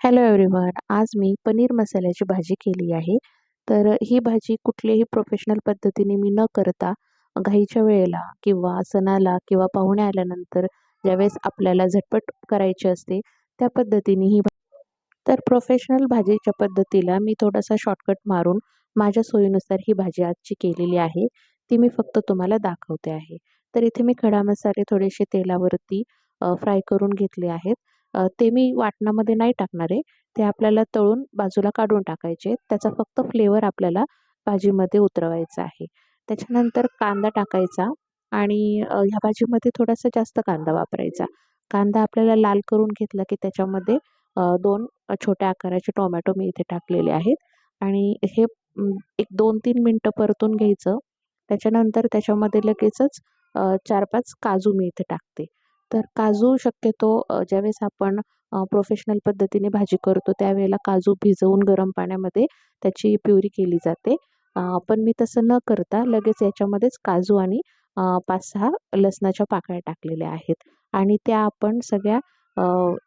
Hello everyone आज मी पनीर मसाल्याची भाजी केली आहे. तर ही भाजी कुठल्याही प्रोफेशनल पद्धतीने मी न करता घाईच्या वेळेला किंवा सणाला किंवा पाहुणे आल्यानंतर ज्यावेळेस आपल्याला झटपट करायची असते त्या पद्धतीने ही तर प्रोफेशनल भाजीच्या पद्धतीला मी थोडासा शॉर्टकट मारून माझ्या सोयीनुसार ही भाजी आजची केलेली आहे. ती मी फक्त तुम्हाला दाखवते आहे. तर इथे मी खडा मसाले थोडेसे तेलावरती फ्राय करून घेतले आहेत. ते मी वाटणामध्ये नाही टाकणार आहे. ते आपल्याला तळून बाजूला काढून टाकायचे. त्याचा फक्त फ्लेवर आपल्याला भाजीमध्ये उतरवायचा आहे. त्याच्यानंतर कांदा टाकायचा आणि ह्या भाजीमध्ये थोडासा जास्त कांदा वापरायचा. कांदा आपल्याला लाल करून घेतला की त्याच्यामध्ये दोन छोट्या आकाराचे टोमॅटो मी इथे टाकलेले आहेत. आणि हे एक दोन तीन मिनटं परतून घ्यायचं. त्याच्यानंतर त्याच्यामध्ये लगेचच चार पाच काजू मी इथे टाकते. तर काजू शक्यतो ज्यावेळेस आपण प्रोफेशनल पद्धतीने भाजी करतो त्यावेळेला काजू भिजवून गरम पाण्यामध्ये त्याची प्युरी केली जाते. पण मी तसं न करता लगेच याच्यामध्येच काजू आणि पाच सहा लसणाच्या पाकळ्या टाकलेल्या आहेत. आणि त्या आपण सगळ्या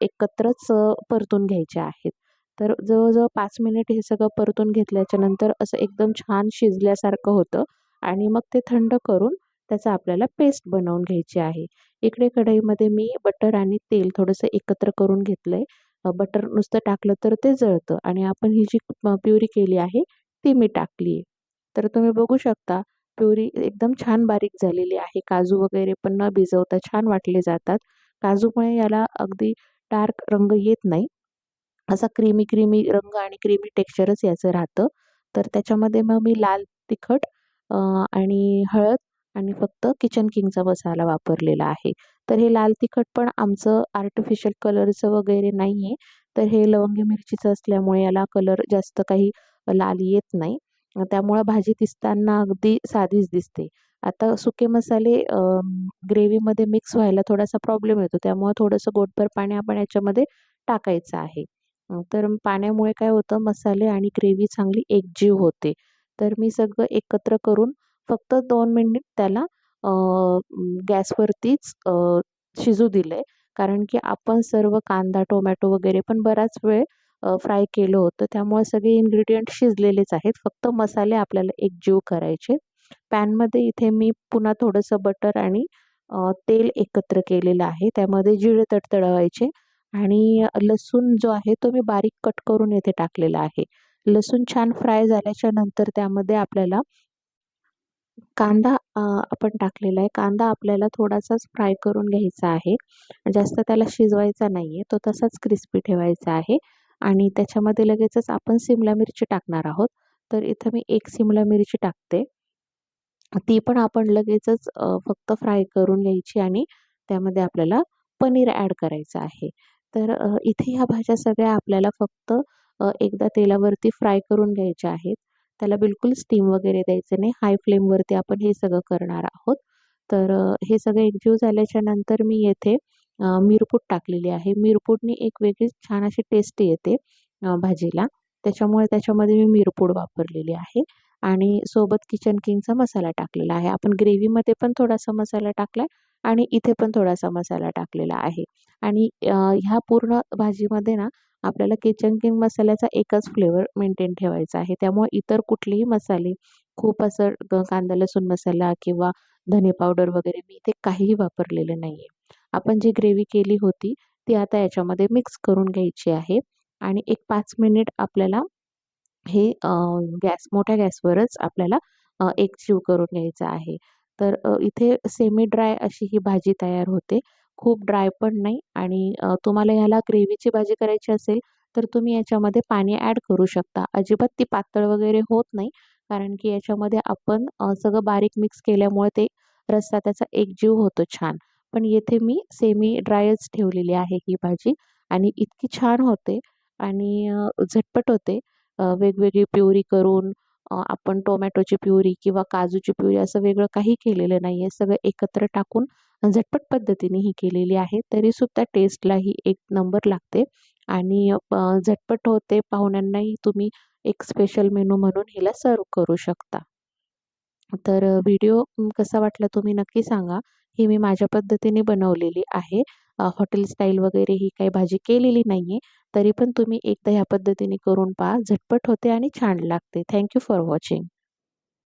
एकत्रच परतून घ्यायच्या आहेत. तर जवळजवळ पाच मिनिट हे सगळं परतून घेतल्याच्या नंतर असं एकदम छान शिजल्यासारखं होतं. आणि मग ते थंड करून त्याचा आपल्याला पेस्ट बनवून घ्यायची आहे. इकडे कढईमध्ये मी बटर आणि तेल थोडंसं एकत्र करून घेतलं आहे बटर नुसतं टाकलं तर ते जळतं आणि आपण ही जी प्युरी केली आहे ती मी टाकली आहे. तर तुम्ही बघू शकता प्युरी एकदम छान बारीक झालेली आहे. काजू वगैरे पण न भिजवता छान वाटले जातात. काजूमुळे याला अगदी डार्क रंग येत नाही. असा क्रीमी क्रीमी रंग आणि क्रीमी टेक्स्चरच याचं राहतं. तर त्याच्यामध्ये मग मी लाल तिखट आणि हळद आणि फक्त किचन किंगचा मसाला वापरलेला आहे. तर हे लाल तिखट पण आमचं आर्टिफिशियल कलरचं वगैरे नाही आहे तर हे लवंगी मिरचीचं असल्यामुळे याला कलर जास्त काही लाल येत नाही. त्यामुळं भाजी दिसताना अगदी साधीच दिसते. आता सुके मसाले ग्रेव्हीमध्ये मिक्स व्हायला थोडासा प्रॉब्लेम येतो. त्यामुळं थोडंसं गोटभर पाणी आपण याच्यामध्ये टाकायचं आहे. तर पाण्यामुळे काय होतं मसाले आणि ग्रेव्ही चांगली एकजीव होते. तर मी सगळं एकत्र करून फक्त दोन मिनिट त्याला गॅसवरतीच शिजू दिलं कारण की आपण सर्व कांदा टोमॅटो वगैरे पण बराच वेळ फ्राय केलं होतं. त्यामुळे सगळे इन्ग्रेडियंट शिजलेलेच आहेत. फक्त मसाले आपल्याला एकजीव करायचे. पॅनमध्ये इथे मी पुन्हा थोडंसं बटर आणि तेल एकत्र केलेलं आहे. त्यामध्ये जिळे तडतडवायचे. आणि लसूण जो आहे तो मी बारीक कट करून येथे टाकलेला आहे. लसूण छान फ्राय झाल्याच्यानंतर त्यामध्ये आपल्याला कांदा आपण टाकलेला आहे. कांदा आपल्याला थोडासाच फ्राय करून घ्यायचा आहे. जास्त त्याला शिजवायचा नाही आहे तो तसाच क्रिस्पी ठेवायचा आहे. आणि त्याच्यामध्ये लगेचच आपण सिमला मिरची टाकणार आहोत. तर इथं मी एक सिमला मिरची टाकते. ती पण आपण लगेचच फक्त फ्राय करून घ्यायची आणि त्यामध्ये आपल्याला पनीर ॲड करायचं आहे. तर इथे ह्या भाज्या सगळ्या आपल्याला फक्त एकदा तेलावरती फ्राय करून घ्यायच्या आहेत. त्याला बिलकुल स्टीम वगैरे द्यायचं नाही. हाय फ्लेमवरती आपण हे सगळं करणार आहोत. तर हे सगळं एकजीव झाल्याच्यानंतर मी येथे मिरपूट टाकलेली आहे. मिरपूटनी एक वेगळीच छान अशी टेस्ट येते भाजीला. त्याच्यामुळे त्याच्यामध्ये मी मिरपूड वापरलेली आहे. आणि सोबत किचन किंगचा मसाला टाकलेला आहे. आपण ग्रेव्हीमध्ये पण थोडासा मसाला टाकला आणि इथे पण थोडासा मसाला टाकलेला आहे. आणि ह्या पूर्ण भाजीमध्ये ना आपल्याला किचन किंग मसाल्याचा एकच फ्लेवर मेंटेन ठेवायचा आहे. त्यामुळे इतर कुठलेही मसाले खूप असं कांदा लसूण मसाला किंवा धने पावडर वगैरे मी इथे काहीही वापरलेलं नाही आहे आपण जी ग्रेव्ही केली होती ती आता याच्यामध्ये मिक्स करून घ्यायची आहे. आणि एक पाच मिनिट आपल्याला हे गॅस मोठ्या गॅसवरच आपल्याला एक जीव करून घ्यायचा आहे. तर इथे सेमी ड्राय अशी ही भाजी तयार होते. खूप ड्राय पण नाही आणि तुम्हाला ह्याला ग्रेव्हीची भाजी करायची असेल तर तुम्ही याच्यामध्ये पाणी ॲड करू शकता. अजिबात ती पातळ वगैरे होत नाही कारण की याच्यामध्ये आपण सगळं बारीक मिक्स केल्यामुळे ते रस्सा त्याचा एकजीव होतो छान. पण येथे मी सेमी ड्रायच ठेवलेली आहे ही भाजी आणि इतकी छान होते आणि झटपट होते. वेगवेगळी प्युरी करून आपण टोमॅटोची प्युरी किंवा काजूची प्युरी असं वेगळं काही केलेलं नाही आहे सगळं एकत्र टाकून झटपट पद्धतीने ही केलेली आहे तरीसुद्धा टेस्टलाही एक नंबर लागते. आणि झटपट होते पाहुण्यांनाही तुम्ही एक स्पेशल मेनू म्हणून हिला सर्व करू शकता. तर व्हिडिओ कसा वाटला तुम्ही नक्की सांगा. ही मी माझ्या पद्धतीने बनवलेली आहे. हॉटेल स्टाईल वगैरे ही काही भाजी केलेली नाही आहे तरी पण तुम्ही एकदा ह्या पद्धतीने करून पहा. झटपट होते आणि छान लागते. Thank you for watching